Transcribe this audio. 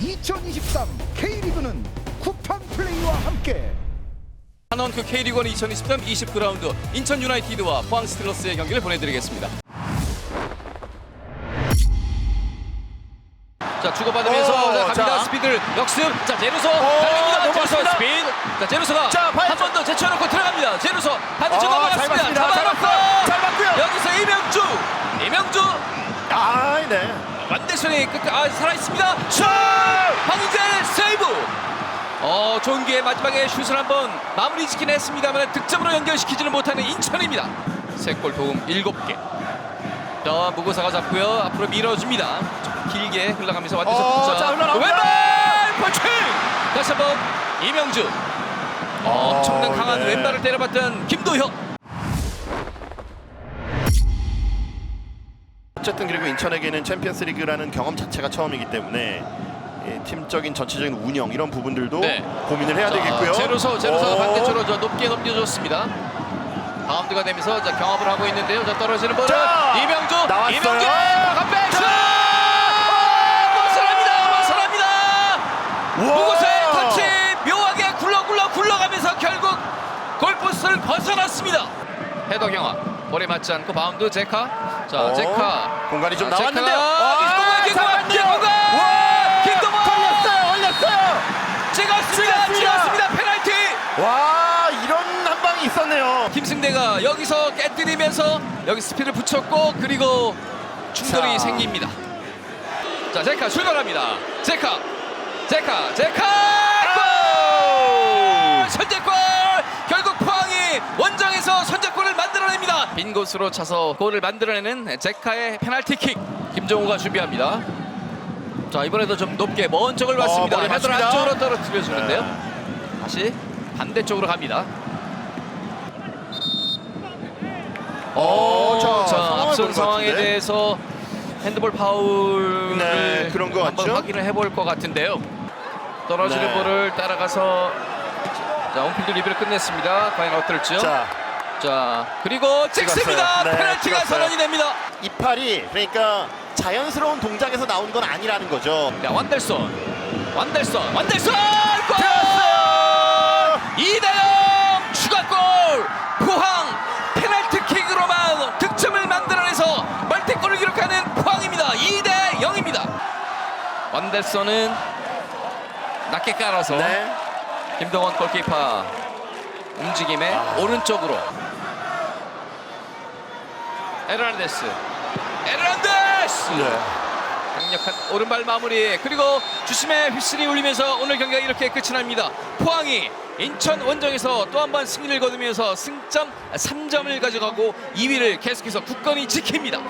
2023 K리그는 쿠팡 플레이와 함께 한원크 K리그1 2023 20라운드 인천 유나이티드와 포항 스틸러스의 경기를 보내드리겠습니다. 자 주고받으면서 오, 자, 갑니다 자. 스피드를 역습 자 제루소 달립니다 제루소. 스피드 자 제루소가. 한 번 더 제쳐놓고 들어갑니다 제루소 반대쪽 어. 잘 잡아놓고. 잘 봤고요. 여기서 이명주 이명주 아, 네. 완대선이 끝 아, 살아있습니다. 슛 황희재 세이브! 어 좋은 기회 마지막에 슛을 한번 마무리 짓긴 했습니다만 득점으로 연결시키지는 못하는 인천입니다. 세골 도움 7개. 자 무고사가 잡고요. 앞으로 밀어줍니다. 좀 길게 흘러가면서 완대선 어, 자, 흘러나옵니다. 왼발 펀칭 다시 한번 이명주. 어, 엄청난 어, 강한 네. 왼발을 때려봤던 김도혁 어쨌든 그리고 인천에게는 챔피언스리그라는 경험 자체가 처음이기 때문에 예, 팀적인 전체적인 운영 이런 부분들도 네. 고민을 해야 자, 되겠고요. 제로서 제로서가 오. 반대쪽으로 저 높게 넘겨줬습니다. 바운드가 되면서 자, 경합을 하고 있는데요. 자 떨어지는 볼을 자, 이명주 나왔어요. 이명주 컴백 슛! 벗어납니다. 벗어납니다. 우와. 무고사의 터치 묘하게 굴러굴러 굴러가면서 결국 골포스를 벗어났습니다. 경합 볼에 맞지 않고 바운드 제카 자 어, 제카 공간이 좀 자, 나왔는데요. 제카가 김동관 김동관 김동관 김동관 걸렸어요, 걸렸어요. 찍었습니다. 찍었습니다. 페널티. 와, 이런 한 방이 있었네요. 김승대가 여기서 깨뜨리면서 여기 스피드를 붙였고 그리고 충돌이 자. 생깁니다. 자 제카 출발합니다. 제카 제카 제카 골! 선제골 결국 포항이 원정에서 선제골을 빈 곳으로 차서 골을 만들어내는 제카의 페널티킥 김정우가 준비합니다. 자 이번에도 좀 높게 먼 쪽을 봤습니다. 머리 헤드를 맞습니다. 한쪽으로 떨어뜨려 주는데요. 다시 반대쪽으로 갑니다. 어, 자, 자, 앞선 상황에 같은데. 대해서 핸드볼 파울을 네, 그런 것 한번 같죠? 확인을 해볼 것 같은데요. 떨어지는 네. 볼을 따라가서 자 온필드 리뷰를 끝냈습니다. 과연 어떨지요? 자, 자, 그리고 찍습니다. 네, 페널티가 찍었어요. 선언이 됩니다. 이팔이 그러니까 자연스러운 동작에서 나온 건 아니라는 거죠. 자, 완델손, 완델손, 완델손 골! 이대영 추가골 포항 페널티킥으로만 득점을 만들어내서 멀티골을 기록하는 포항입니다 2대 0입니다 완델son은 낮게 깔아서 네. 김동원 골키퍼 움직임에 아. 오른쪽으로 에르난데스. 에르난데스! 네. 강력한 오른발 마무리. 그리고 주심의 휘슬이 울리면서 오늘 경기가 이렇게 끝이 납니다. 포항이 인천 원정에서 또 한 번 승리를 거두면서 승점 3점을 가져가고 2위를 계속해서 굳건히 지킵니다